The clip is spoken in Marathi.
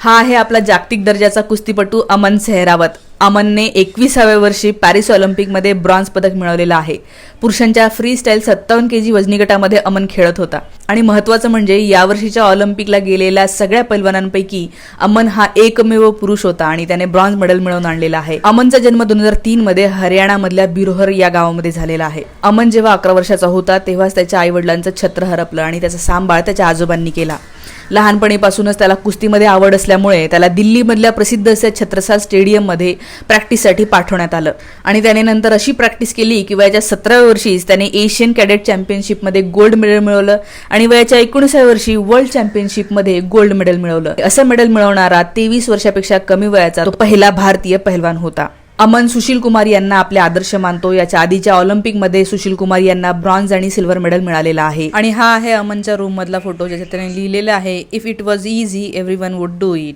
हा आहे आपला जागतिक दर्जाचा कुस्तीपटू अमन सेहरावत. अमनने एकविसाव्या वर्षी पॅरिस ऑलिम्पिकमध्ये ब्रॉन्झ पदक मिळवलेलं आहे. पुरुषांच्या फ्री स्टाईल सत्तावन्न के जी वजनी गटामध्ये अमन खेळत होता. आणि महत्वाचं म्हणजे यावर्षीच्या ऑलिम्पिकला गेलेल्या सगळ्या पैलवानांपैकी अमन हा एकमेव पुरुष होता आणि त्याने ब्रॉन्झ मेडल मिळवून आणलेला आहे. अमनचा जन्म दोन हजार तीन मध्ये हरियाणामधल्या बिरोहर या गावामध्ये झालेला आहे. अमन जेव्हा अकरा वर्षाचा होता तेव्हाच त्याच्या आई वडिलांचं छत्र हरपलं आणि त्याचा सांभाळ त्याच्या आजोबांनी केला. लहानपणीपासूनच त्याला कुस्तीमध्ये आवड असल्यामुळे त्याला दिल्लीमधल्या प्रसिद्ध असल्या छत्रसाल स्टेडियममध्ये प्रॅक्टिससाठी पाठवण्यात आलं. आणि त्याने नंतर अशी प्रॅक्टिस केली की वयाच्या सतराव्या वर्षीच त्याने एशियन कॅडेट चॅम्पियनशिपमध्ये गोल्ड मेडल मिळवलं आणि वयाच्या एकोणीसाव्या वर्षी वर्ल्ड चॅम्पियनशिपमध्ये गोल्ड मेडल मिळवलं. असं मेडल मिळवणारा तेवीस वर्षापेक्षा कमी वयाचा तो पहिला भारतीय पहिलवान होता. अमन सुशील कुमार यांना आपले आदर्श मानतो. याच्या आधीच्या ऑलिम्पिकमध्ये सुशील कुमार यांना ब्रॉन्झ आणि सिल्वर मेडल मिळालेला आहे. आणि हा आहे अमनच्या रूम मधला फोटो ज्याच्यात त्याने लिहिलेला आहे if it was easy everyone would do it